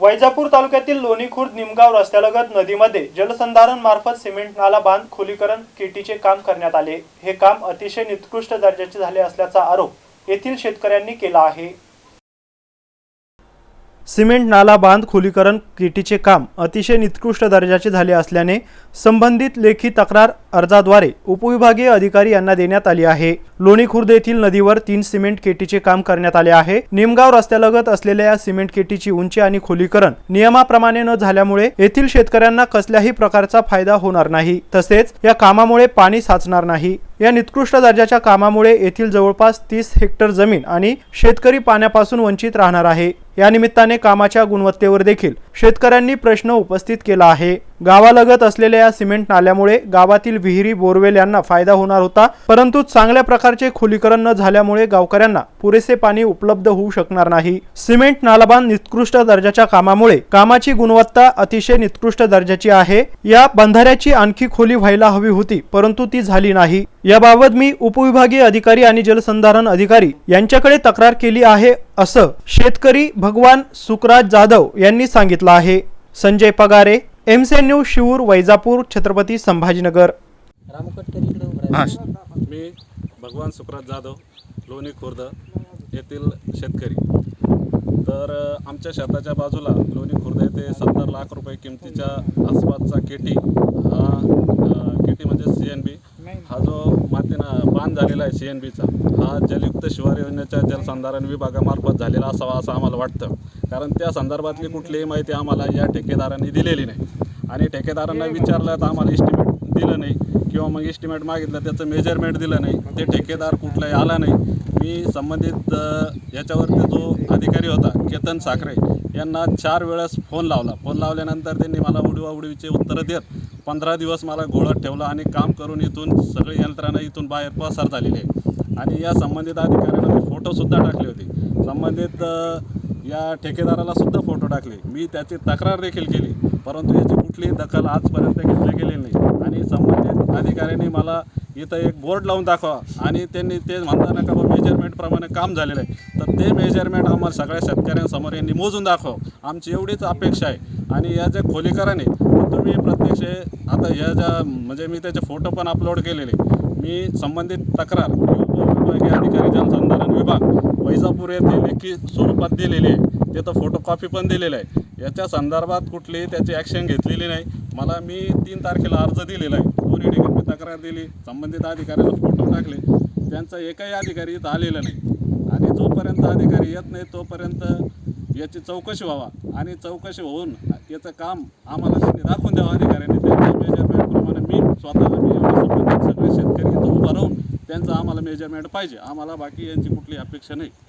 वैजापूर तालुक्यातील लोणी खुर्द निमगाव रस्त्यालगत नदीमध्ये जलसंधारण मार्फत सिमेंट नाला बांध खोलीकरण केटीचे काम करण्यात आले. हे काम अतिशय निकृष्ट दर्जाचे झाले असल्याचा आरोप येथील शेतकऱ्यांनी केला आहे. सिमेंट नाला बांध खोलीकरण केटीचे काम अतिशय निकृष्ट दर्जाचे झाले असल्याने संबंधित लेखी तक्रार अर्जाद्वारे उपविभागीय अधिकारी यांना देण्यात आली आहे. लोणी खुर्द येथील नदीवर तीन सिमेंट केटीचे काम करण्यात आले आहे. निमगाव रस्त्यालगत असलेल्या या सिमेंट केटीची उंची आणि खोलीकरण नियमाप्रमाणे न झाल्यामुळे येथील शेतकऱ्यांना कसल्याही प्रकारचा फायदा होणार नाही. तसेच या कामामुळे पाणी साचणार नाही. या निकृष्ट दर्जाच्या कामामुळे येथील जवळपास तीस हेक्टर जमीन आणि शेतकरी पाण्यापासून वंचित राहणार आहे. या निमित्ताने कामाच्या गुणवत्तेवर देखील शेतकऱ्यांनी प्रश्न उपस्थित केला आहे. गावालगत असलेल्या या सिमेंट नाल्यामुळे गावातील विहिरी बोरवेल यांना फायदा होणार होता परंतु चांगल्या प्रकारचे खोलीकरण न झाल्यामुळे गावकऱ्यांना पुरेसे पाणी उपलब्ध होऊ शकणार नाही. सिमेंट नालाबांध निकृष्ट दर्जाच्या कामामुळे कामाची गुणवत्ता अतिशय निकृष्ट दर्जाची आहे. या बंधाऱ्याची आणखी खोली व्हायला हवी होती परंतु ती झाली नाही. याबाबत मी उपविभागीय अधिकारी आणि जलसंधारण अधिकारी यांच्याकडे तक्रार केली आहे. असं शेतकरी भगवान सुकराज जाधव यांनी सांगितलं आहे. संजय पगारे एमसे न्यूज शिवूर वैजापूर छत्रपती संभाजीनगर. हां. मी भगवान सुखराज जाधव लोणी खुर्द येथील शेतकरी. तर आमच्या शेताच्या बाजूला लोणी खुर्द येथे सत्तर लाख रुपये किमतीच्या आसपासचा केटी हा केटी म्हणजे सी एन बी हा जो मातीनं बांध झालेला आहे सी एन बीचा हा जलयुक्त शिवार योजनेच्या जलसंधारण विभागामार्फत झालेला असावा असं आम्हाला वाटतं. कारण त्या संदर्भातली कुठलीही माहिती आम्हाला या ठेकेदारांनी दिलेली नाही. आणि ठेकेदारांना विचारलं तर आम्हाला इस्टिमेट दिलं नाही. किंवा मग इस्टिमेट मागितलं त्याचं मेजरमेंट दिलं नाही. ते ठेकेदार कुठलाही आला नाही. मी संबंधित याच्यावरती जो अधिकारी होता केतन साखरे यांना चार वेळेस फोन लावला. फोन लावल्यानंतर त्यांनी मला उडीवाउडीचे उत्तरं देत पंधरा दिवस मला घोळत ठेवलं आणि काम करून इथून सगळी यंत्रणा इथून बाहेर पसार झालेली आहे. आणि या संबंधित अधिकाऱ्यांना मी फोटोसुद्धा टाकले होते. संबंधित या ठेकेदाराला सुद्धा फोटो टाकले. मी त्याची तक्रार देखील केली. परंतु याची कुठलीही दखल आजपर्यंत घेतली गेलेली नाही. आणि संबंधित अधिकाऱ्यांनी मला इथं एक बोर्ड लावून दाखवा आणि त्यांनी ते म्हणताना का मेजरमेंटप्रमाणे काम झालेलं आहे. तर ते मेजरमेंट आम्हाला सगळ्या शेतकऱ्यांसमोर यांनी मोजून दाखवा. आमची एवढीच अपेक्षा आहे. आणि या ज्या खोलीकराने तुम्ही प्रत्यक्ष आता या ज्या म्हणजे मी त्याचे फोटो पण अपलोड केलेले. मी संबंधित तक्रार विभागीय अधिकारी जलसंधारण विभाग वैजापूर येथे लेखी स्वरूपात दिलेली आहे. तिथं फोटो कॉपी पण दिलेलं आहे. याच्या संदर्भात कुठलीही त्याची ॲक्शन घेतलेली नाही. मला मी तीन तारखेला अर्ज दिलेला आहे. दोन्ही ठिकाणी मी तक्रार दिली. संबंधित अधिकाऱ्याला फोटो टाकले. त्यांचा एकही अधिकारी इथं आलेला नाही. आणि जोपर्यंत अधिकारी येत नाही तोपर्यंत याची चौकशी व्हावा. आणि चौकशी होऊन याचं काम आम्हाला त्यांनी दाखवून द्यावं. अधिकाऱ्यांनी त्यांच्या मेजरमेंटप्रमाणे मी स्वतःला मी सगळे शेतकरी इथं उभं राहून त्यांचं आम्हाला मेजरमेंट पाहिजे. आम्हाला बाकी यांची कुठली अपेक्षा नाही.